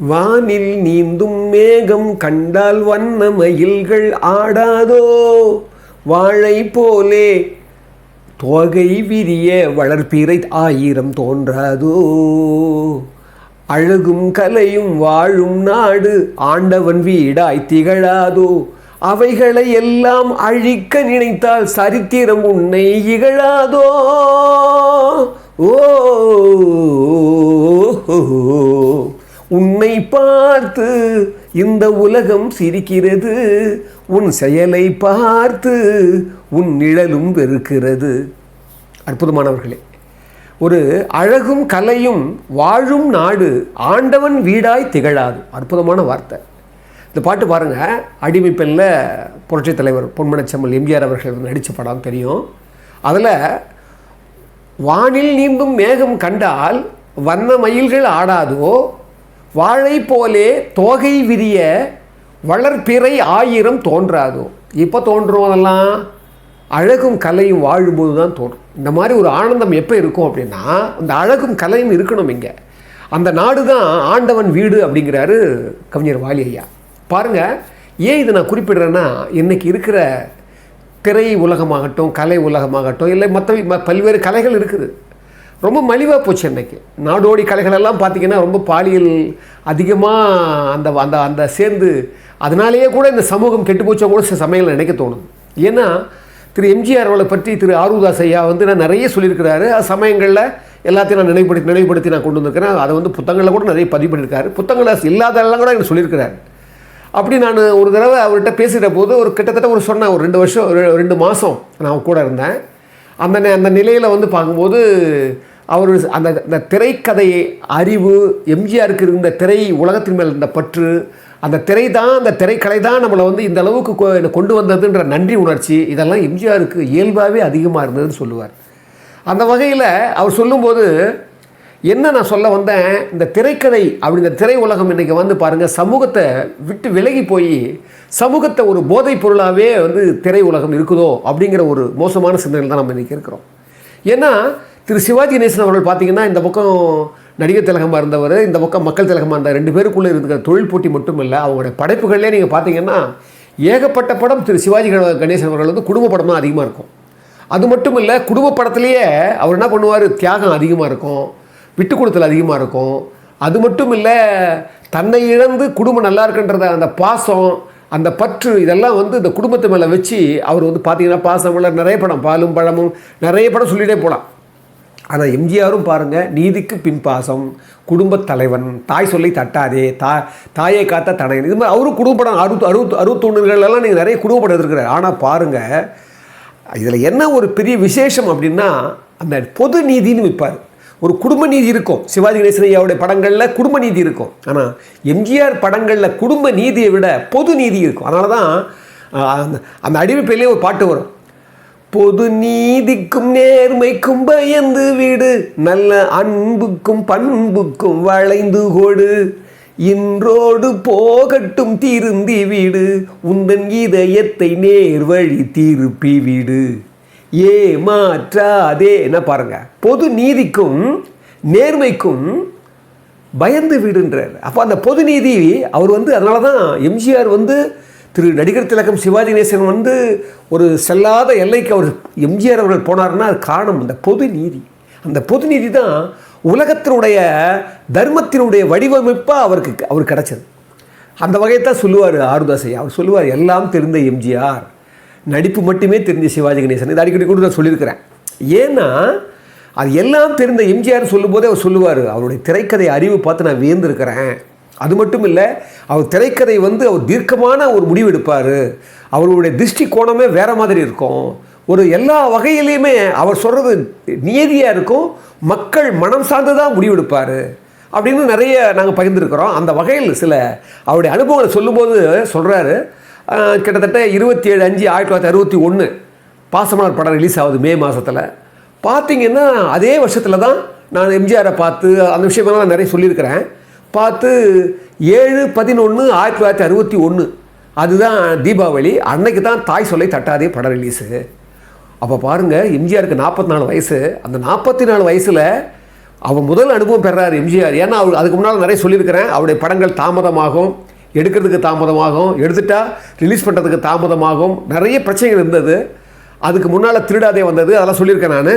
வானில் நீந்தும் மேகம் கண்டால் வண்ண மயில்கள் ஆடாதோ? வாழை போலே தோகை விரிய வளர்ப்பிறை ஆயிரம் தோன்றாதோ? அழகும் கலையும் வாழும் நாடு ஆண்டவன் வீடாய் திகழாதோ? அவைகளை எல்லாம் அழிக்க நினைத்தால் சரித்திரம் உன்னை இகழாதோ? ஓ. உன்னை பார்த்து இந்த உலகம் சிரிக்கிறது. உன் செயலை பார்த்து உன் நிழலும் வெறுக்கிறது. அற்புதமானவர்களே ஒரு அழகும் கலையும் வாழும் நாடு ஆண்டவன் வீடாய் திகழாது. அற்புதமான வார்த்தை. இந்த பாட்டு பாருங்கள் அடிமை பெண்ணில் புரட்சித் தலைவர் பொன்மனச்செம்மல் எம்ஜிஆர் அவர்கள் நடித்த படம் தெரியும். அதில் வானில் நீந்தும் மேகம் கண்டால் வண்ண மயில்கள் ஆடாதோ வாழை போலே தோகை விரிய வளர்ப்பிறை ஆயிரம் தோன்றாதோ. இப்போ தோன்றும் அதெல்லாம் அழகும் கலையும் வாழும்போது தான் தோன்றும். இந்த மாதிரி ஒரு ஆனந்தம் எப்போ இருக்கும் அப்படின்னா அந்த அழகும் கலையும் இருக்கணும் இங்கே. அந்த நாடு தான் ஆண்டவன் வீடு அப்படிங்கிறாரு கவிஞர் வாலி ஐயா. பாருங்கள் ஏன் இதை நான் குறிப்பிடுறேன்னா இன்றைக்கி இருக்கிற திரை உலகமாகட்டும் கலை உலகமாகட்டும் இல்லை மற்ற ம- பல்வேறு கலைகள் இருக்குது. ரொம்ப மலிவாக போச்சு அன்னைக்கு. நாடோடி கலைகளெல்லாம் பார்த்திங்கன்னா ரொம்ப பாலியல் அதிகமாக அந்த அந்த அந்த சேர்ந்து அதனாலேயே கூட இந்த சமூகம் கெட்டு போச்சோ கூட சில சமயங்கள் நினைக்க தோணுது. ஏன்னா திரு எம்ஜிஆர் அவளை பற்றி திரு ஆரூதாஸ் ஐயா வந்து நான் நிறைய சொல்லியிருக்கிறாரு. அது சமயங்களில் எல்லாத்தையும் நான் நினைவுபடுத்தி நினைவுபடுத்தி நான் கொண்டு வந்திருக்கிறேன். அதை வந்து புத்தகங்களில் கூட நிறைய பதிவு பண்ணியிருக்காரு புத்தகங்கள் இல்லாதெல்லாம் கூட எனக்கு சொல்லியிருக்கிறாரு. அப்படி நான் ஒரு தடவை அவர்கிட்ட பேசுகிற போது ஒரு கிட்டத்தட்ட ஒரு சொன்னேன் ஒரு ரெண்டு வருஷம் ஒரு ரெண்டு மாதம் நான் கூட இருந்தேன். அந்த நே- அந்த நிலையில் வந்து பார்க்கும்போது அவர் அந்த அந்த திரைக்கதையை அறிவு எம்ஜிஆருக்கு இருந்த திரை உலகத்தின் மேல் இருந்த பற்று அந்த திரை தான் அந்த திரைக்கலை தான் நம்மளை வந்து இந்த அளவுக்கு கொ- கொண்டு வந்ததுன்ற நன்றி உணர்ச்சி இதெல்லாம் எம்ஜிஆருக்கு இயல்பாகவே அதிகமாக இருந்ததுன்னு சொல்லுவார். அந்த வகையில் அவர் சொல்லும்போது என்ன நான் சொல்ல வந்தேன் இந்த திரைக்கதை அப்படிங்கிற திரை உலகம் இன்றைக்கி வந்து பாருங்கள் சமூகத்தை விட்டு விலகி போய் சமூகத்தை ஒரு போதைப் பொருளாகவே வந்து திரை உலகம் இருக்குதோ அப்படிங்கிற ஒரு மோசமான சிந்தனையில் தான் நம்ம இன்றைக்கி இருக்கிறோம். ஏன்னா திரு சிவாஜி கணேசன் அவர்கள் பார்த்தீங்கன்னா இந்த பக்கம் நடிகர் திலகமாக இருந்தவர் இந்த பக்கம் மக்கள் திலகமாக இருந்தார் ரெண்டு பேருக்குள்ளே இருக்கிற தொழில் போட்டி மட்டும் இல்லை அவங்களுடைய படைப்புகள்லேயே நீங்கள் பார்த்தீங்கன்னா ஏகப்பட்ட படம் திரு சிவாஜி கணேசன் அவர்கள் வந்து குடும்ப படம் தான் அதிகமாக இருக்கும். அது மட்டும் இல்லை குடும்ப படத்துலேயே அவர் என்ன பண்ணுவார்? தியாகம் அதிகமாக இருக்கும் விட்டு கொடுத்தல் அதிகமாக இருக்கும். அது மட்டும் இல்லை தன்னை இழந்து குடும்பம் நல்லா இருக்குன்றத அந்த பாசம் அந்த பற்று இதெல்லாம் வந்து இந்த குடும்பத்து மேலே வச்சு அவர் வந்து பார்த்தீங்கன்னா பாசமலர் நிறைய படம் பாலும் பழமும் நிறைய படம் சொல்லிகிட்டே போகலாம் ஆனால் எம்ஜிஆரும் பாருங்கள் நீதிக்கு பின்பாசம் குடும்பத் தலைவன் தாய் சொல்லி தட்டாதே தா தாயை காத்த தனையன் இது மாதிரி அவரும் குடும்ப படம் அறுபத்து அறுபத்து அறுபத்தொன்னுகளெல்லாம் நீங்கள் நிறைய குடும்ப படம் இருக்கிறார் ஆனால் பாருங்கள் இதில் என்ன ஒரு பெரிய விசேஷம் அப்படின்னா அந்த பொது நீதின்னு விற்பார் ஒரு குடும்ப நீதி இருக்கும். சிவாஜி கணேசனையாவுடைய படங்களில் குடும்ப நீதி இருக்கும். ஆனால் எம்ஜிஆர் படங்களில் குடும்ப நீதியை விட பொது நீதி இருக்கும். அதனால தான் அந்த அந்த அடிமைப்பிலே ஒரு பாட்டு வரும். பொது நீதிக்கும் நேர்மைக்கும் பயந்து வீடு. நல்ல அன்புக்கும் பண்புக்கும் வளைந்து கொடு. இன்றோடு போகட்டும் திருந்தி வீடு. உந்தன் இதயத்தை நேர்வழி திருப்பி வீடு. ஏமாற்றாதே என்ன பாருங்க. பொது நீதிக்கும் நேர்மைக்கும் பயந்து விடுன்றார் அப்போ அந்த பொது நீதி அவர் வந்து அதனால தான் எம்ஜிஆர் வந்து திரு நடிகர் திலகம் சிவாஜி நேசன் வந்து ஒரு செல்லாத எல்லைக்கு அவர் எம்ஜிஆர் அவர்கள் போனார்னா அது காரணம். அந்த பொது நீதி. அந்த பொது நீதி தான் உலகத்தினுடைய தர்மத்தினுடைய வடிவமைப்பாக அவருக்கு அவர் கிடச்சது. அந்த வகையை தான் சொல்லுவார் ஆருதாசை அவர் சொல்லுவார் எல்லாம் தெரிந்த எம்ஜிஆர். நடிப்பு மட்டுமே தெரிஞ்ச சிவாஜி கணேசன். இது அடிக்கடி கூட நான் சொல்லியிருக்கிறேன். ஏன்னா அது எல்லாம் தெரிந்த எம்ஜிஆர் சொல்லும்போதே அவர் சொல்லுவார் அவருடைய திரைக்கதை அறிவு பார்த்து நான் வியந்திருக்கிறேன். அது மட்டும் இல்லை அவர் திரைக்கதை வந்து அவர் தீர்க்கமான ஒரு முடிவு எடுப்பார். அவருடைய திருஷ்டி கோணமே வேறு மாதிரி இருக்கும். ஒரு எல்லா வகையிலையுமே அவர் சொல்கிறது நியதியாக இருக்கும். மக்கள் மனம் சார்ந்து தான் முடிவெடுப்பார் அப்படின்னு நிறைய நாங்கள் பகிர்ந்துருக்கிறோம். அந்த வகையில் சில அவருடைய அனுபவங்களை சொல்லும்போது சொல்கிறாரு கிட்டத்தட்ட இருபத்தி ஏழு அஞ்சு ஆயிரத்தி தொள்ளாயிரத்தி அறுபத்தி ஒன்று பாசமலர் படம் ரிலீஸ் ஆகுது மே மாதத்தில் பார்த்தீங்கன்னா அதே வருஷத்தில் தான் நான் எம்ஜிஆரை பார்த்து அந்த விஷயமெல்லாம் நான் நிறைய சொல்லியிருக்கிறேன். பார்த்து ஏழு பதினொன்று ஆயிரத்தி தொள்ளாயிரத்தி அறுபத்தி ஒன்று அதுதான் தீபாவளி. அன்னைக்கு தான் தாய் சொல்லை தட்டாதே படம் ரிலீஸு அப்போ பாருங்கள் எம்ஜிஆருக்கு நாற்பத்தி நாலு வயசு. அந்த நாற்பத்தி நாலு வயசில் அவர் முதல் அனுபவம் பெறார் எம்ஜிஆர். ஏன்னா அவர் அதுக்கு முன்னால் நிறைய சொல்லியிருக்கிறேன். அவருடைய படங்கள் தாமதமாகும். எடுக்கிறதுக்கு தாமதமாகும். எடுத்துட்டா ரிலீஸ் பண்ணுறதுக்கு தாமதமாகும். நிறைய பிரச்சனைகள் இருந்தது. அதுக்கு முன்னால் திருடாதே வந்தது. அதெல்லாம் சொல்லியிருக்கேன் நான்.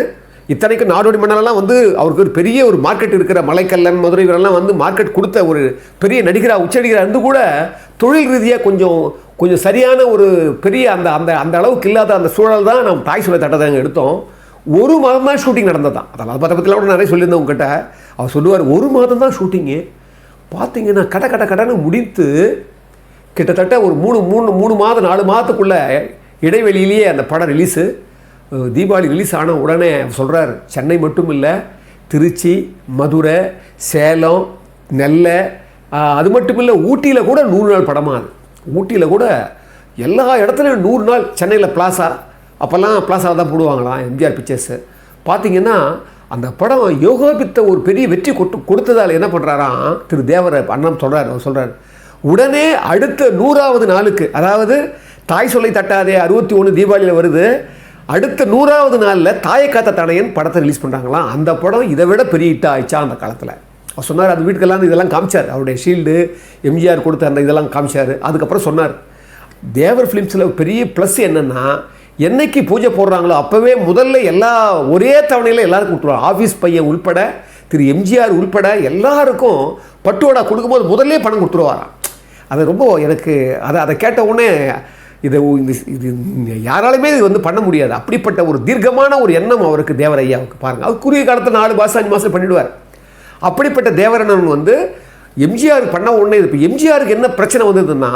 இத்தனைக்கும் நாடோடி மன்னரெல்லாம் வந்து அவருக்கு ஒரு பெரிய ஒரு மார்க்கெட் இருக்கிற மலைக்கல்லன் மதுரை இவரெல்லாம் வந்து மார்க்கெட் கொடுத்த ஒரு பெரிய நடிகராக உச்சடிகராக இருந்து கூட தொழில் ரீதியாக கொஞ்சம் கொஞ்சம் சரியான ஒரு பெரிய அந்த அந்த அந்த அளவுக்கு இல்லாத அந்த சூழல் தான் நம்ம தாய் சொல்ல தட்டதாங்க எடுத்தோம். ஒரு மாதம் தான் ஷூட்டிங் நடந்தது தான் அதெல்லாம் பற்றி பற்றிலாம் கூட நிறைய சொல்லியிருந்தேன் உங்ககிட்ட. அவர் சொல்லுவார் ஒரு மாதம் தான் ஷூட்டிங்கு பார்த்தீங்கன்னா கட கட கடன்னு முடித்து கிட்டத்தட்ட ஒரு மூணு மூணு மூணு மாதம் நாலு மாதத்துக்குள்ளே இடைவெளியிலேயே அந்த படம் ரிலீஸு தீபாவளி ரிலீஸ் ஆன உடனே சொல்கிறார் சென்னை மட்டும் இல்லை திருச்சி மதுரை சேலம் நெல்லை அது மட்டும் இல்லை ஊட்டியில் கூட நூறு நாள் படமாக அது. ஊட்டியில் கூட எல்லா இடத்துலையும் நூறு நாள் சென்னையில் பிளாசா அப்போல்லாம் பிளாசா தான் போடுவாங்களாம் எம்ஜிஆர் பிக்சர்ஸு பார்த்தீங்கன்னா அந்த படம் யோகோபித்த ஒரு பெரிய வெற்றி கொட்டு கொடுத்ததால் என்ன பண்ணுறாராம் திரு தேவர அண்ணன் சொல்கிறார் அவர் சொல்கிறார் உடனே அடுத்த நூறாவது நாளுக்கு அதாவது தாய் சொல்லை தட்டாதே அறுபத்தி ஒன்று தீபாவளியில் வருது. அடுத்த நூறாவது நாளில் தாயை காத்த தனையன் படத்தை ரிலீஸ் பண்ணுறாங்களாம் அந்த படம் இதை விட பெரிய ஹிட் ஆயிடுச்சா அந்த காலத்தில். அவர் சொன்னார் அது வீட்டுக்கெல்லாம் இதெல்லாம் காமிச்சார். அவருடைய ஷீல்டு எம்ஜிஆர் கொடுத்த அந்த இதெல்லாம் காமிச்சார். அதுக்கப்புறம் சொன்னார். தேவர் ஃபிலிம்ஸில் பெரிய ப்ளஸ் என்னென்னா என்னைக்கு பூஜை போடுறாங்களோ அப்போவே முதல்ல எல்லா ஒரே தவணையில் எல்லாருக்கும் கொடுத்துருவாங்க ஆஃபீஸ் பையன் உள்பட திரு எம்ஜிஆர் உள்பட எல்லாருக்கும் பட்டுவடா கொடுக்கும்போது முதல்ல பணம் கொடுத்துருவாராம். அது ரொம்ப எனக்கு அதை அதை கேட்ட உடனே இதை இது இது யாராலுமே இது வந்து பண்ண முடியாது. அப்படிப்பட்ட ஒரு தீர்க்கமான ஒரு எண்ணம் அவருக்கு தேவரையாவுக்கு. பாருங்கள் அவர் குறுகிய காலத்தில் நாலு மாதம் அஞ்சு மாதம் பண்ணிவிடுவார் அப்படிப்பட்ட தேவரண்ணன் வந்து எம்ஜிஆர் பண்ண உடனே இப்போ எம்ஜிஆருக்கு என்ன பிரச்சனை வந்ததுன்னா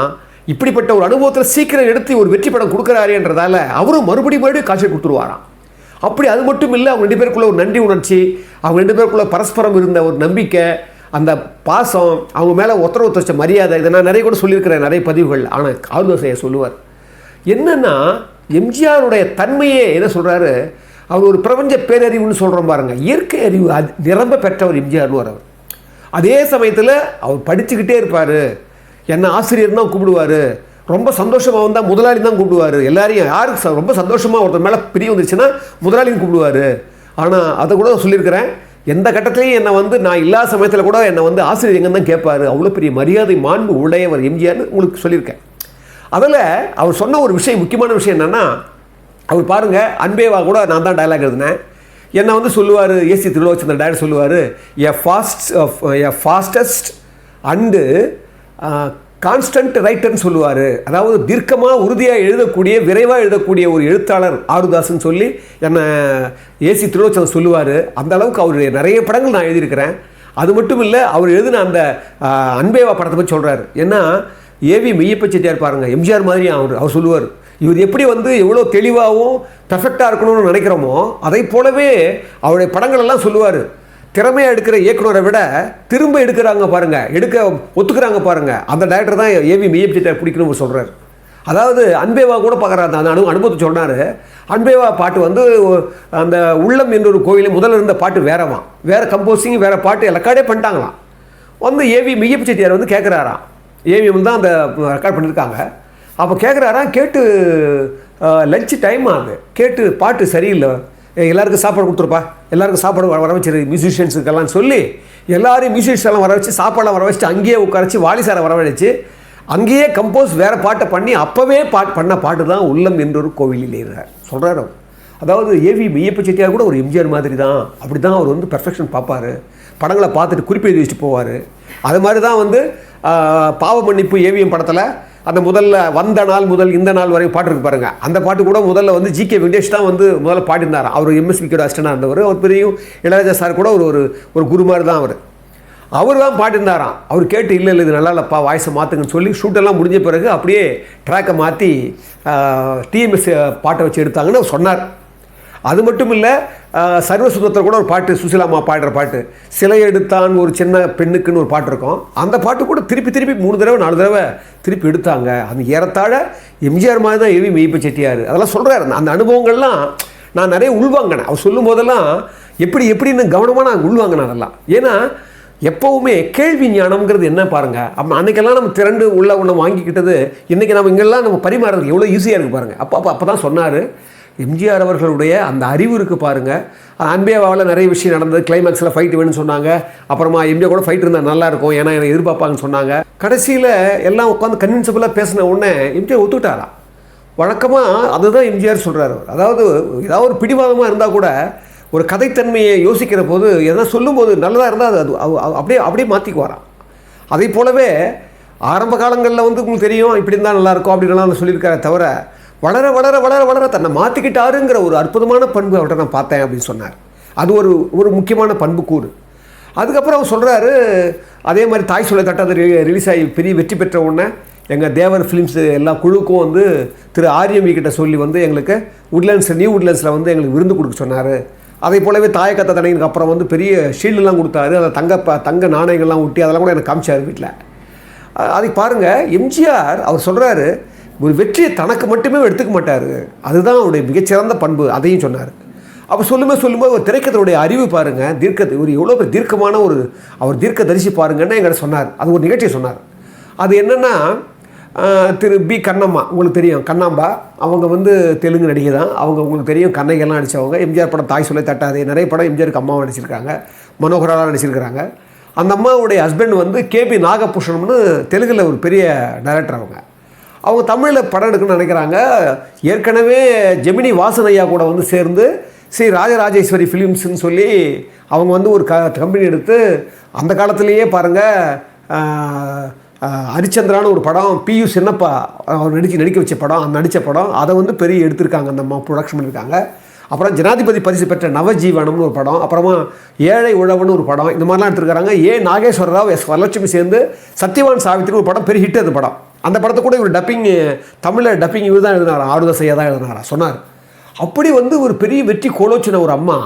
இப்படிப்பட்ட ஒரு அனுபவத்தில் சீக்கிரம் எடுத்து ஒரு வெற்றி படம் கொடுக்குறாருன்றதால அவரும் மறுபடியும் மறுபடியும் காட்சி கொடுத்துருவாராம். அப்படி அது மட்டும் இல்லை அவங்க ரெண்டு பேருக்குள்ள ஒரு நன்றி உணர்ச்சி அவங்க ரெண்டு பேருக்குள்ள பரஸ்பரம் இருந்த ஒரு நம்பிக்கை அந்த பாசம் அவங்க மேலே ஒத்தரவு வச்ச மரியாதை இதை நான் நிறைய கூட சொல்லியிருக்கிறேன் நிறைய பதிவுகள். ஆனால் ஆளுநர் சொல்லுவார் என்னன்னா எம்ஜிஆருடைய தன்மையே என்ன சொல்கிறாரு அவர் ஒரு பிரபஞ்ச பேரறிவுன்னு சொல்கிறோம் பாருங்க. இயற்கை அறிவு அது நிரம்ப பெற்றவர் எம்ஜிஆர்னு அவர் அதே சமயத்தில் அவர் படிச்சுக்கிட்டே இருப்பார். என்னை ஆசிரியர் தான் கூப்பிடுவார். ரொம்ப சந்தோஷமாக வந்தால் முதலாளி தான் கூப்பிடுவார். எல்லாரையும் யாருக்கு ச- ரொம்ப சந்தோஷமாக ஒருத்தர் மேலே பிரிய வந்துச்சுன்னா முதலாளியும் கூப்பிடுவார். ஆனால் அதை கூட சொல்லியிருக்கிறேன். எந்த கட்டத்திலையும் என்னை வந்து நான் இல்லாத சமயத்தில் கூட என்னை வந்து ஆசிரியர் எங்கே தான் கேட்பார். அவ்வளோ பெரிய மரியாதை மாண்பு உடையவர் எம்ஜிஆர்னு உங்களுக்கு சொல்லியிருக்கேன். அதில் அவர் சொன்ன ஒரு விஷயம் முக்கியமான விஷயம் என்னென்னா அவர் பாருங்கள் அன்பேவா கூட நான் தான் டயலாக் எழுதினேன். என்னை வந்து சொல்லுவார் ஏசி திருலோச்சந்திரன் டயர் சொல்லுவார் a fast a fastest and constant ரைட்டர்னு சொல்லுவார். அதாவது தீர்க்கமாக உறுதியாக எழுதக்கூடிய விரைவாக எழுதக்கூடிய ஒரு எழுத்தாளர் ஆருதாஸ்ன்னு சொல்லி என்னை ஏசி திருலோச்சந்திரன் சொல்லுவார். அந்த அளவுக்கு அவருடைய நிறைய படங்கள் நான் எழுதியிருக்கிறேன். அது மட்டும் இல்லை அவர் எழுதின அந்த அன்பேவா படத்தை பற்றி சொல்கிறார் ஏன்னா ஏவி மெய்யப்ப செட்டியார் பாருங்க எம்ஜிஆர் மாதிரி அவர் அவர் சொல்லுவார். இவர் எப்படி வந்து எவ்வளோ தெளிவாகவும் பர்ஃபெக்டாக இருக்கணும்னு நினைக்கிறோமோ அதை போலவே அவருடைய படங்கள் எல்லாம் சொல்லுவார். திறமையாக எடுக்கிற இயக்குனரை விட திரும்ப எடுக்கிறாங்க பாருங்கள் எடுக்க ஒத்துக்கிறாங்க பாருங்க. அந்த டைரக்டர் தான் ஏவி மெய்யப்ப பிடிக்கணும்னு சொல்கிறார் அதாவது அன்பேவா கூட பார்க்குறாரு. அந்த அனு அனுபவத்தை சொன்னார். அன்பேவா பாட்டு வந்து அந்த உள்ளம் என்ற ஒரு கோயிலில் முதல்ல இருந்த பாட்டு வேறவான் வேறு கம்போசிங் வேறு பாட்டு ரெக்கார்டே பண்ணிட்டாங்களாம். வந்து ஏவி மெய்யப்ப செட்டியார் வந்து கேட்குறாராம். ஏவிஎம் தான் அந்த ரெக்கார்ட் பண்ணியிருக்காங்க அப்போ கேட்குறாராம் கேட்டு லஞ்ச் டைம் ஆகுது. கேட்டு பாட்டு சரியில்லை. எல்லாருக்கும் சாப்பாடு கொடுத்துருப்பா. எல்லாருக்கும் சாப்பாடு வர வர மியூசிஷியன்ஸுக்கெல்லாம் சொல்லி எல்லாரையும் மியூசிஷியன்ஸ் எல்லாம் வர வச்சு சாப்பாடெல்லாம் வர வச்சு அங்கேயே உட்காரச்சு வாலிசாரை வர வச்சு அங்கேயே கம்போஸ் வேறு பாட்டை பண்ணி அப்போவே பாட் பண்ண பாட்டு தான் உள்ளம் என்றொரு கோவிலில் சொல்கிறார் அவர். அதாவது ஏவி மெய்யப்ப செட்டியார் கூட ஒரு எம்ஜிஆர் மாதிரி தான் அப்படி தான் அவர் வந்து பெர்ஃபெக்ஷன் பார்ப்பாரு. படங்களை பார்த்துட்டு குறிப்பு எழுதி வச்சுட்டு போவார். அது மாதிரி தான் வந்து பாவ மன்னிப்பு ஏவிஎம் படத்தில் அந்த முதல்ல வந்த நாள் முதல் இந்த நாள் வரை பாட்டு இருக்கு பாருங்க. அந்த பாட்டு கூட முதல்ல வந்து ஜி கே வெங்கடேஷ் தான் வந்து முதல்ல பாடினார் அவர் எம்எஸ்விக்கோட அஸ்டனாக இருந்தவர். அவர் பெரிய இளையராஜா சார் கூட ஒரு ஒரு ஒரு குரு மாதிரி தான் அவர். அவர் தான் பாடிருந்தாராம் அவர் கேட்டு இல்லை இல்லை இது நல்லா இல்லைப்பா வாய்ஸை மாற்றுங்கன்னு சொல்லி ஷூட்டெல்லாம் முடிஞ்ச பிறகு அப்படியே ட்ராக்கை மாற்றி டிஎம்எஸ் பாட்டை வச்சு எடுத்தாங்கன்னு அவர் சொன்னார். அது மட்டும் இல்லை சர்வசுதத்தில் கூட ஒரு பாட்டு சுசிலாமா பாடுற பாட்டு. சிலை எடுத்தான் ஒரு சின்ன பெண்ணுக்குன்னு ஒரு பாட்டு இருக்கும். அந்த பாட்டு கூட திருப்பி திருப்பி மூணு தடவை நாலு தடவை திருப்பி எடுத்தாங்க. அந்த ஏறத்தாழ எம்ஜிஆர் மாதிரி தான் எவி மெய்ப்பு செட்டியார். அதெல்லாம் சொல்கிறாரு அந்த அனுபவங்கள்லாம் நான் நிறைய உள்வாங்கினேன். அவர் சொல்லும் போதெல்லாம் எப்படி எப்படின்னு கவனமாக நான் உள்வாங்கினேன் அதெல்லாம். ஏன்னா எப்போவுமே கேள்வி ஞானம்ங்கிறது என்ன பாருங்க? அப்போ அன்றைக்கெல்லாம் நம்ம திரண்டு உள்ள ஒன்று வாங்கிக்கிட்டது இன்றைக்கி நம்ம இங்கெல்லாம் நம்ம பரிமாறுறதுக்கு எவ்வளோ ஈஸியாக இருக்குது பாருங்கள் அப்போ அப்போ அப்போ தான் சொன்னார். எம்ஜிஆர் அவர்களுடைய அந்த அறிவு இருக்குது பாருங்கள் அன்பேவாவில் நிறைய விஷயம் நடந்தது. கிளைமேக்ஸில் ஃபைட் வேணும்னு சொன்னாங்க. அப்புறமா எம்ஜிஆர் கூட ஃபைட் இருந்தால் நல்லா இருக்கும். ஏன்னா என்னை எதிர்பார்ப்பாங்கன்னு சொன்னாங்க. கடைசியில் எல்லாம் உட்காந்து கன்வின்சபிளாக பேசின உடனே எம்ஜிஆர் ஒத்துக்கிட்டாரா? வழக்கமாக அதுதான் எம்ஜிஆர் சொல்கிறார் அதாவது ஏதாவது ஒரு பிடிவாதமாக இருந்தால் கூட ஒரு கதைத்தன்மையை யோசிக்கிற போது எதனா சொல்லும்போது நல்லதாக இருந்தால் அது அது அப்படியே அப்படியே மாற்றிக்குவாராம் அதே போலவே ஆரம்ப காலங்களில் வந்து உங்களுக்கு தெரியும் இப்படி இருந்தால் நல்லாயிருக்கும் அப்படின்லாம் சொல்லியிருக்காரு தவிர வளர வளர வளர வளர தன்னை மாற்றிக்கிட்டாருங்கிற ஒரு அற்புதமான பண்பு அவர்கிட்ட நான் பார்த்தேன் அப்படின்னு சொன்னார். அது ஒரு ஒரு முக்கியமான பண்பு கூறு. அதுக்கப்புறம் அவர் சொல்கிறாரு அதே மாதிரி தாய் சொல்ல தட்ட அது ரிலீஸ் ஆகி பெரிய வெற்றி பெற்ற உடனே எங்கள் தேவர் ஃபிலிம்ஸ் எல்லா குழுக்கும் வந்து திரு ஆரியமி கிட்ட சொல்லி வந்து எங்களுக்கு உட்லேண்ட்ஸ் நியூ உட்லேண்ட்ஸில் வந்து எங்களுக்கு விருந்து கொடுக்க சொன்னார். அதே போலவே தாயக்கத்தை தடங்கினதுக்கு அப்புறம் வந்து பெரிய ஷீல்டுலாம் கொடுத்தாரு. அதை தங்க ப- தங்க நாணயங்கள்லாம் ஒட்டி அதெல்லாம் கூட எனக்கு காமிச்சார் வீட்டில் அதை பாருங்கள் எம்ஜிஆர் அவர் சொல்கிறாரு ஒரு வெற்றியை தனக்கு மட்டுமே எடுத்துக்க மாட்டார். அதுதான் அவருடைய மிகச்சிறந்த பண்பு அதையும் சொன்னார். அப்போ சொல்லும்போது சொல்லும்போது ஒரு திரைக்கதனுடைய அறிவு பாருங்கள் தீர்க்க ஒரு எவ்வளோ பெரிய தீர்க்கமான ஒரு அவர் தீர்க்க தரிசி பாருங்கன்னு எங்கிட்ட சொன்னார். அது ஒரு நிகழ்ச்சியை சொன்னார். அது என்னென்னா திரு பி கண்ணம்மா உங்களுக்கு தெரியும். கண்ணாம்பா அவங்க வந்து தெலுங்கு நடிகை தான். அவங்க உங்களுக்கு தெரியும் கண்ணைகள்லாம் நடித்தவங்க எம்ஜிஆர் படம் தாய் சொல்ல தட்டாதே. நிறைய படம் எம்ஜிஆருக்கு அம்மாவை நடிச்சிருக்காங்க. மனோகராலாம் நடிச்சிருக்கிறாங்க. அந்த அம்மாவுடைய ஹஸ்பண்ட் வந்து கேபி நாகபூஷணம்னு தெலுங்கில் ஒரு பெரிய டைரக்டர் அவங்க. அவங்க தமிழில் படம் எடுக்கணும்னு நினைக்கிறாங்க. ஏற்கனவே ஜெமினி வாசன் ஐயா கூட வந்து சேர்ந்து ஸ்ரீ ராஜராஜேஸ்வரி ஃபிலிம்ஸ்னு சொல்லி அவங்க வந்து ஒரு க கம்பெனி எடுத்து அந்த காலத்திலேயே பாருங்கள் ஹரிச்சந்திரான ஒரு படம் பியு சின்னப்பா அவர் நடித்து நடிக்க வச்ச படம் அந்த நடித்த படம் அதை வந்து பெரிய எடுத்திருக்காங்க அந்த அம்மா ப்ரொடக்ஷன் பண்ணியிருக்காங்க. அப்புறம் ஜனாதிபதி பரிசு பெற்ற நவஜீவனம்னு ஒரு படம் அப்புறமா ஏழை உழவன் ஒரு படம் இந்த மாதிரிலாம் எடுத்துருக்காங்க. ஏ. நாகேஸ்வர ராவ் எஸ். வரலட்சுமி சேர்ந்து சத்யவான் சாவித்திரி ஒரு படம் பெரிய ஹிட் அது படம். அந்த படத்தை கூட இவர் டப்பிங் தமிழில் டப்பிங் இவர் தான் எழுதினார்? ஆறுதசையாக தான் எழுதினாரா? சொன்னார். அப்படி வந்து ஒரு பெரிய வெற்றி கோலோச்சின ஒரு அம்மா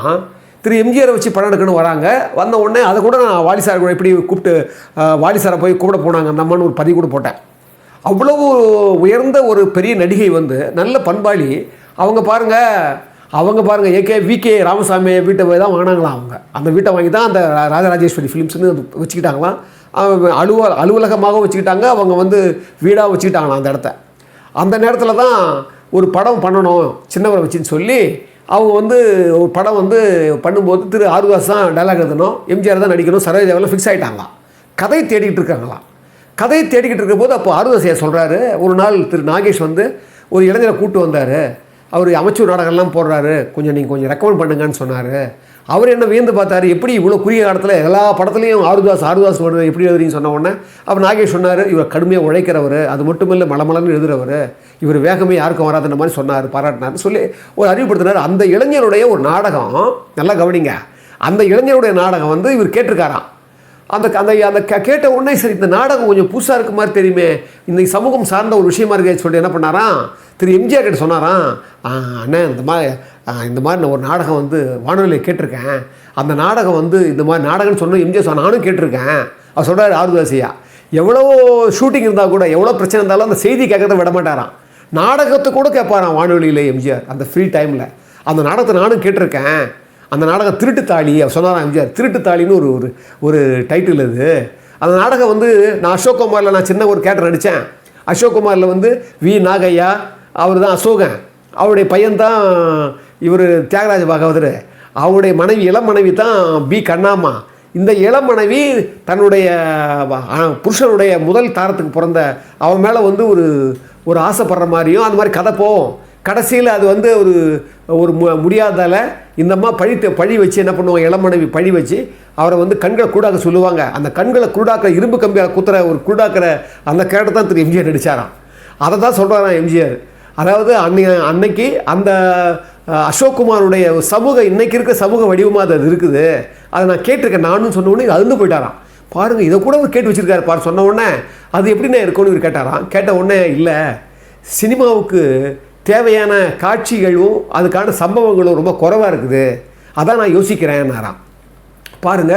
திரு. எம்ஜிஆரை வச்சு படம் எடுக்கணும்னு வராங்க. வந்த உடனே அதை கூட நான் வாலிசார் கூட எப்படி கூப்பிட்டு வாலிசாரை போய் கூப்பிட போனாங்க. அந்த அம்மான்னு ஒரு பதிவு கூட போட்டேன். அவ்வளவு உயர்ந்த ஒரு பெரிய நடிகை வந்து நல்ல பண்பாளி. அவங்க பாருங்கள் அவங்க பாருங்க ஏகே விகே ராமசாமி வீட்டை போய் தான் வாங்கினாங்களாம் அவங்க. அந்த வீட்டை வாங்கி தான் அந்த ராஜராஜேஸ்வரி ஃபிலிம்ஸ்னு வச்சுக்கிட்டாங்களாம். அவங்க அலுவ அலுவலகமாக வச்சுக்கிட்டாங்க அவங்க வந்து வீடாக வச்சுக்கிட்டாங்களாம் அந்த இடத்த. அந்த நேரத்தில் தான் ஒரு படம் பண்ணணும் சின்னவரை வச்சுன்னு சொல்லி அவங்க வந்து ஒரு படம் வந்து பண்ணும்போது திரு ஆறுதாஸ் தான் டைலாக் எழுதணும் எம்ஜிஆர் தான் நடிக்கணும் சரோஜாவெல்லாம் ஃபிக்ஸ் ஆகிட்டாங்களாம் கதை தேடிக்கிட்டு இருக்காங்களாம். கதை தேடிக்கிட்டு இருக்கும்போது அப்போ ஆறுதாசியா சொல்கிறாரு ஒரு நாள் திரு நாகேஷ் வந்து ஒரு இளைஞரை கூப்பிட்டு வந்தார் அவர் அமைச்சூர் நாடகம்லாம் போடுறாரு. கொஞ்சம் நீங்கள் கொஞ்சம் ரெக்கமெண்ட் பண்ணுங்கன்னு சொன்னார். அவர் என்ன வியந்து பார்த்தாரு எப்படி இவ்வளோ குறுகிய காலத்தில் எல்லா படத்துலையும் ஆறுதாஸ் ஆறுதாஸ் வருது எப்படி எழுதுறீங்கன்னு சொன்ன உடனே அவர் நாகேஷ் சொன்னார் இவர் கடுமையாக உழைக்கிறவர் அது மட்டும் இல்லை மலமலன்னு எழுதுறவர். இவர் வேகமே யாருக்கும் வராதுன்ற மாதிரி சொன்னார் பாராட்டினார் சொல்லி ஒரு அறிவுப்படுத்தினார் அந்த இளைஞருடைய ஒரு நாடகம் நல்லா கவனிங்க. அந்த இளைஞருடைய நாடகம் வந்து இவர் கேட்டிருக்காராம். அந்த அந்த அந்த கேட்ட உடனே சரி இந்த நாடகம் கொஞ்சம் புதுசாக இருக்க மாதிரி தெரியுமே. இந்த சமூகம் சார்ந்த ஒரு விஷயமா இருக்கே சொல்லிட்டு என்ன பண்ணாராம் திரு எம்ஜிஆர் கிட்ட சொன்னாராம் அண்ணே இந்த மாதிரி இந்த மாதிரி நான் ஒரு நாடகம் வந்து வானொலியில் கேட்டிருக்கேன். அந்த நாடகம் வந்து இந்த மாதிரி நாடகம்னு சொன்ன எம்ஜிஆர் சொன்ன நானும் கேட்டிருக்கேன். அவர் சொல்கிறார் ஆறுதாசியா எவ்வளோ ஷூட்டிங் இருந்தால் கூட எவ்வளோ பிரச்சனை இருந்தாலும் அந்த செய்தி கேட்கறத விட மாட்டாராம். நாடகத்தை கூட கேட்பாராம் வானொலியில் எம்ஜிஆர் அந்த ஃப்ரீ டைமில் அந்த நாடகத்தை நானும் கேட்டிருக்கேன். அந்த நாடகம் திருட்டு தாலி அவர் சொன்னாராம் எம்ஜிஆர்? திருட்டு தாலின்னு ஒரு ஒரு ஒரு டைட்டில் அது. அந்த நாடகம் வந்து நான் அசோக் குமாரில் நான் சின்ன ஒரு கேரக்டர் நடித்தேன் அசோக் குமாரில் வந்து வி. நாகையா அவர் தான் அசோகன். அவருடைய பையன்தான் இவர் தியாகராஜ பாகவதர். அவருடைய மனைவி இளம் மனைவி தான் பி. கண்ணாம்மா. இந்த இளம் மனைவி தன்னுடைய புருஷனுடைய முதல் தாரத்துக்கு பிறந்த அவன் மேலே வந்து ஒரு ஒரு ஆசைப்படுற மாதிரியும் அந்த மாதிரி கதை போகும். கடைசியில் அது வந்து ஒரு ஒரு மு முடியாதால இந்த அம்மா பழி பழி வச்சு என்ன பண்ணுவாங்க இளமனைவி பழி வச்சு அவரை வந்து கண்களை கூடாக்க சொல்லுவாங்க. அந்த கண்களை குருடாக்கிற இரும்பு கம்பியால் குத்துற ஒரு குருடாக்கிற அந்த கேட்டை தான் திரு எம்ஜிஆர் நடித்தாராம் அதை தான் சொல்கிறாராம் எம்ஜிஆர். அதாவது அன்னை அன்னைக்கு அந்த அசோக்குமாருடைய சமூக இன்றைக்கி இருக்க சமூக வடிவமாக அது இருக்குது. அதை நான் கேட்டிருக்கேன் நானும் சொன்ன உடனே அழுந்து போயிட்டாராம். பாருங்கள் இதை கூட அவர் கேட்டு வச்சுருக்காரு பாரு சொன்ன உடனே அது எப்படிண்ணே இருக்கும்னு இவர் கேட்டாராம். கேட்ட உடனே இல்லை சினிமாவுக்கு தேவையான காட்சிகளும் அதுக்கான சம்பவங்களும் ரொம்ப குறைவாக இருக்குது. அதான் நான் யோசிக்கிறேன்னாராம். பாருங்க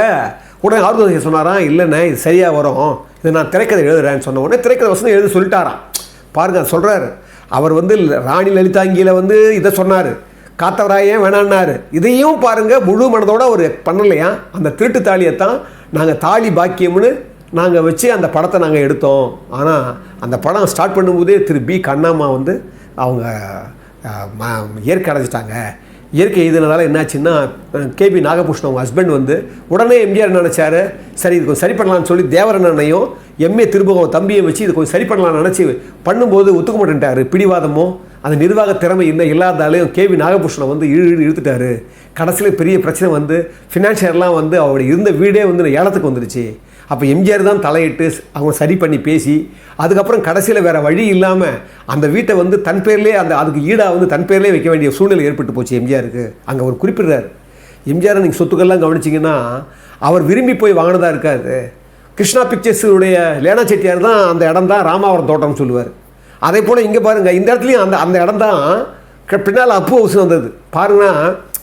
உடனே ஆறுதல் சொன்னாராம் இல்லைண்ணே இது சரியாக வரும். இது நான் திரைக்கதை எழுதுறேன்னு சொன்ன உடனே திரைக்கதை வசனம் எழுத சொல்லிட்டாராம். பாருங்க சொல்கிறாரு அவர் வந்து ராணி லலிதாங்கியில் வந்து இதை சொன்னார். காத்தவராயே வேணான்னாரு. இதையும் பாருங்கள் முழு மனதோடு அவர் பண்ணலையா அந்த திருட்டு தாலியை தான் நாங்கள் தாலி பாக்கியம்னு நாங்கள் வச்சு அந்த படத்தை நாங்கள் எடுத்தோம். ஆனால் அந்த படம் ஸ்டார்ட் பண்ணும்போதே திரு பி கண்ணாம்மா வந்து அவங்க இயற்கை அடைஞ்சிட்டாங்க. இயற்கை எழுதினதால என்னாச்சுன்னா கேபி நாகபூஷன் அவங்க ஹஸ்பண்ட் வந்து உடனே எம்ஜிஆர் நினச்சாரு? சரி இது கொஞ்சம் சரி பண்ணலாம்னு சொல்லி தேவரண்ணனையும் எம்ஏ திருமுகம் தம்பியை வச்சு இது கொஞ்சம் சரி பண்ணலாம்னு நினச்சி பண்ணும்போது ஒத்துக்க மாட்டேன்ட்டாரு பிடிவாதமோ அந்த நிர்வாக திறமை இல்லை இல்லாதாலையும் கேவி நாகபூஷனை வந்து இழு இழு இழுத்துட்டாரு. கடைசியில் பெரிய பிரச்சனை வந்து ஃபினான்ஷியர்லாம் வந்து அவருடைய இருந்த வீடே வந்து ஏலத்துக்கு வந்துருச்சு அப்போ எம்ஜிஆர் தான் தலையிட்டு அவங்க சரி பண்ணி பேசி அதுக்கப்புறம் கடைசியில் வேறு வழி இல்லாமல் அந்த வீட்டை வந்து தன் பேர்லேயே அந்த அதுக்கு ஈடாக வந்து தன் பேர்லேயே வைக்க வேண்டிய சூழ்நிலை ஏற்பட்டு போச்சு எம்ஜிஆருக்கு. அங்கே அவர் குறிப்பிடுறாரு. எம்ஜிஆர் நீங்கள் சொத்துக்கள்லாம் கவனிச்சிங்கன்னா அவர் விரும்பி போய் வாங்கினதாக இருக்காது கிருஷ்ணா பிக்சர்ஸுடைய லேனா செட்டியார் தான் அந்த இடம் தான் ராமாவரம் தோட்டம்னு சொல்லுவார். அதே போல் இங்கே பாருங்கள் இந்த இடத்துலையும் அந்த அந்த இடம் தான் பின்னால் அப்பு ஹவுஸ் வந்தது. பாருங்கன்னா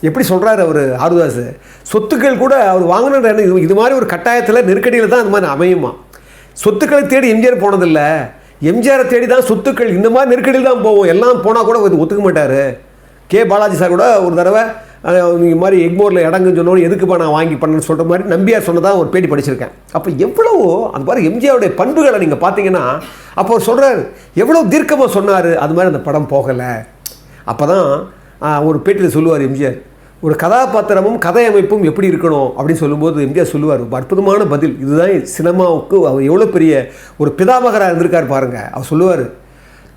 எப்படி சொல்கிறாரு அவர் ஆருதாஸ் சொத்துக்கள் கூட அவர் வாங்கின இது இது மாதிரி ஒரு கட்டாயத்தில் நெருக்கடியில் தான் அந்த மாதிரி அமையுமா? சொத்துக்களை தேடி எம்ஜிஆர் போனதில்லை. எம்ஜிஆரை தேடி தான் சொத்துக்கள் இந்த மாதிரி நெருக்கடியில் தான் போவோம் எல்லாம் போனால் கூட இது ஒத்துக்க மாட்டார். கே. பாலாஜி சார் கூட ஒரு தடவை இந்த மாதிரி எக்மோரில் இடங்குன்னு சொன்னோம் எதுக்குப்பா நான் வாங்கி பண்ணேன்னு சொல்கிற மாதிரி நம்பியார் சொன்னதாக ஒரு பேட்டி படிச்சிருக்கேன். அப்போ எவ்வளவோ அந்த மாதிரி எம்ஜிஆருடைய பண்புகளை நீங்கள் பார்த்தீங்கன்னா அப்போ அவர் சொல்கிறார் எவ்வளோ தீர்க்கமாக சொன்னார்? அது மாதிரி அந்த படம் போகலை. அப்போ தான் ஒரு பேட்டியில் சொல்லுவார் எம்ஜிஆர் ஒரு கதாபாத்திரமும் கதை அமைப்பும் எப்படி இருக்கணும் அப்படின்னு சொல்லும்போது எம்ஜிஆர் சொல்லுவார் ரொம்ப அற்புதமான பதில். இதுதான் சினிமாவுக்கு அவர் எவ்வளோ பெரிய ஒரு பிதாமகராக இருந்திருக்கார் பாருங்கள் அவர் சொல்லுவார்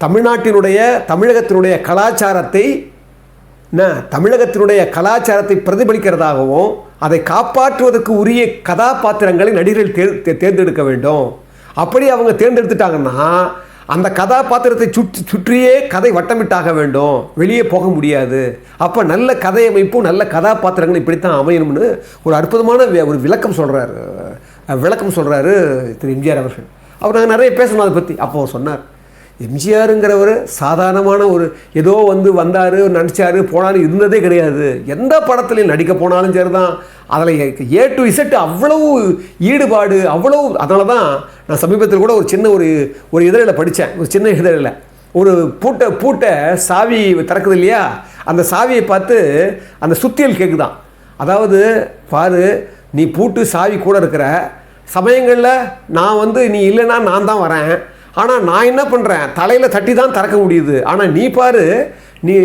தமிழ்நாட்டினுடைய தமிழகத்தினுடைய கலாச்சாரத்தை என்ன தமிழகத்தினுடைய கலாச்சாரத்தை பிரதிபலிக்கிறதாகவும் அதை காப்பாற்றுவதற்கு உரிய கதாபாத்திரங்களை நடிகர்கள் தேர் தே- தேர்ந்தெடுக்க வேண்டும். அப்படி அவங்க தேர்ந்தெடுத்துட்டாங்கன்னா அந்த கதாபாத்திரத்தை சுற்றி சுற்றியே கதை வட்டமிட்டாக வேண்டும். வெளியே போக முடியாது. அப்போ நல்ல கதை அமைப்பும் நல்ல கதாபாத்திரங்கள் இப்படித்தான் அமையணும்னு ஒரு அற்புதமான ஒரு விளக்கம் சொல்கிறாரு விளக்கம் சொல்கிறாரு திரு எம்ஜிஆர் அவர்கள். அவர் நாங்கள் நிறைய பேசணும் அதை பற்றி அப்போ சொன்னார் எம்ஜிஆருங்கிறவர் சாதாரணமான ஒரு ஏதோ வந்து வந்தார் நினச்சாரு போனாரு இருந்ததே கிடையாது. எந்த படத்துலையும் நடிக்க போனாலும் சரி தான் அதில் ஏ டு இசட் அவ்வளவு ஈடுபாடு அவ்வளவு அதனால தான் நான் சமீபத்தில் கூட ஒரு சின்ன ஒரு ஒரு இதழில் படித்தேன். ஒரு சின்ன இதழில். ஒரு பூட்டை பூட்டை சாவி திறக்குது இல்லையா? அந்த சாவியை பார்த்து அந்த சுத்தியல் கேட்குதான் அதாவது பாரு நீ பூட்டு சாவி கூட இருக்கிற சமயங்களில் நான் வந்து நீ இல்லைன்னா நான் தான் வரேன். ஆனால் நான் என்ன பண்ணுறேன் தலையில் தட்டி தான் திறக்க முடியுது. ஆனால் நீ பாரு நீ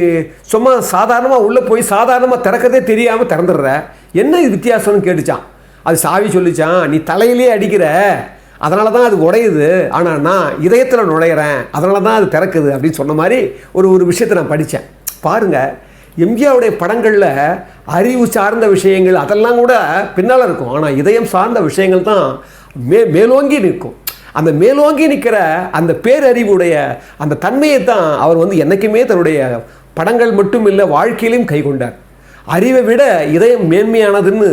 சும்மா சாதாரணமாக உள்ளே போய் சாதாரணமாக திறக்கதே தெரியாமல் திறந்துடுற. என்ன இது வித்தியாசம்னு கேட்டுச்சான். அது சாவி சொல்லிச்சான் நீ தலையிலே அடிக்கிற. அதனால தான் அது உடையுது. ஆனால் நான் இதயத்தில் நுழையிறேன். அதனால தான் அது திறக்குது. அப்படின்னு சொன்ன மாதிரி ஒரு ஒரு விஷயத்தை நான் படித்தேன் பாருங்கள் எம்ஜிஆருடைய படங்களில் அறிவு சார்ந்த விஷயங்கள் அதெல்லாம் கூட பின்னால் இருக்கும். ஆனால் இதயம் சார்ந்த விஷயங்கள் தான் மே மேலோங்கி நிற்கும். அந்த மேலோங்கி நிற்கிற அந்த பேரறிவுடைய அந்த தன்மையை தான் அவர் வந்து என்றைக்குமே தன்னுடைய படங்கள் மட்டும் இல்லை வாழ்க்கையிலும் கை கொண்டார். அறிவை விட இதயம் மேன்மையானதுன்னு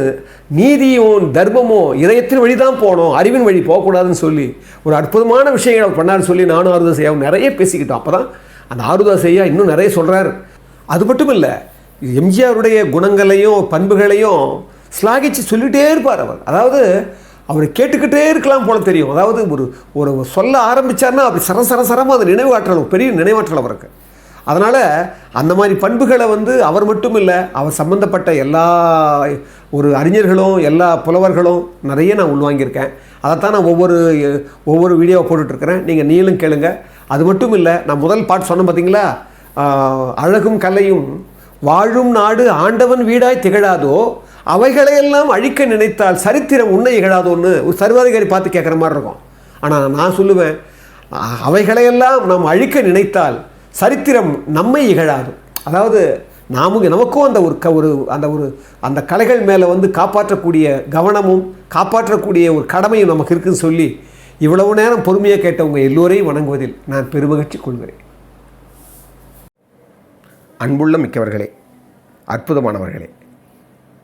நீதியும் தர்மமும் இதயத்தின் வழி தான் போனோம். அறிவின் வழி போகக்கூடாதுன்னு சொல்லி ஒரு அற்புதமான விஷயங்களை அவர் பண்ணார் சொல்லி நானும் ஆறுதா செய்ய நிறைய பேசிக்கிட்டோம். அப்போ தான் அந்த ஆறுதல் செய்யா இன்னும் நிறைய சொல்கிறார் அது மட்டும் இல்லை எம்ஜிஆருடைய குணங்களையும் பண்புகளையும் ஸ்லாகிச்சு சொல்லிகிட்டே இருப்பார் அவர். அதாவது அவர் கேட்டுக்கிட்டே இருக்கலாம் போல தெரியும். அதாவது ஒரு ஒரு சொல்ல ஆரம்பித்தார்னா அப்படி சர சர சரமாக அது நினைவாற்றல் பெரிய நினைவாற்றல் அவருக்கு. அதனால் அந்த மாதிரி பண்புகளை வந்து அவர் மட்டும் இல்லை அவர் சம்மந்தப்பட்ட எல்லா ஒரு அறிஞர்களும் எல்லா புலவர்களும் நிறைய நான் உள்வாங்கியிருக்கேன் அதைத்தான் நான் ஒவ்வொரு ஒவ்வொரு வீடியோவை போட்டுட்ருக்கிறேன். நீங்கள் நீங்களும் கேளுங்க. அது மட்டும் இல்லை நான் முதல் பாட்டு சொன்னேன் பார்த்தீங்களா அழகும் கலையும் வாழும் நாடு ஆண்டவன் வீடாய் திகழாதோ அவைகளையெல்லாம் அழிக்க நினைத்தால் சரித்திரம் உன்னை இகழாதோன்னு ஒரு சர்வாதிகாரி பார்த்து கேட்குற மாதிரி இருக்கும். ஆனால் நான் சொல்லுவேன் அவைகளையெல்லாம் நாம் அழிக்க நினைத்தால் சரித்திரம் நம்மை இகழாது. அதாவது நாமும் நமக்கும் அந்த ஒரு க ஒரு அந்த ஒரு அந்த கலைகள் மேலே வந்து காப்பாற்றக்கூடிய கவனமும் காப்பாற்றக்கூடிய ஒரு கடமையும் நமக்கு இருக்குன்னு சொல்லி இவ்வளவு நேரம் பொறுமையாக கேட்டவங்க எல்லோரையும் வணங்குவதில் நான் பெருமகிழ்ச்சி கொள்கிறேன். அன்புள்ள மிக்கவர்களே அற்புதமானவர்களே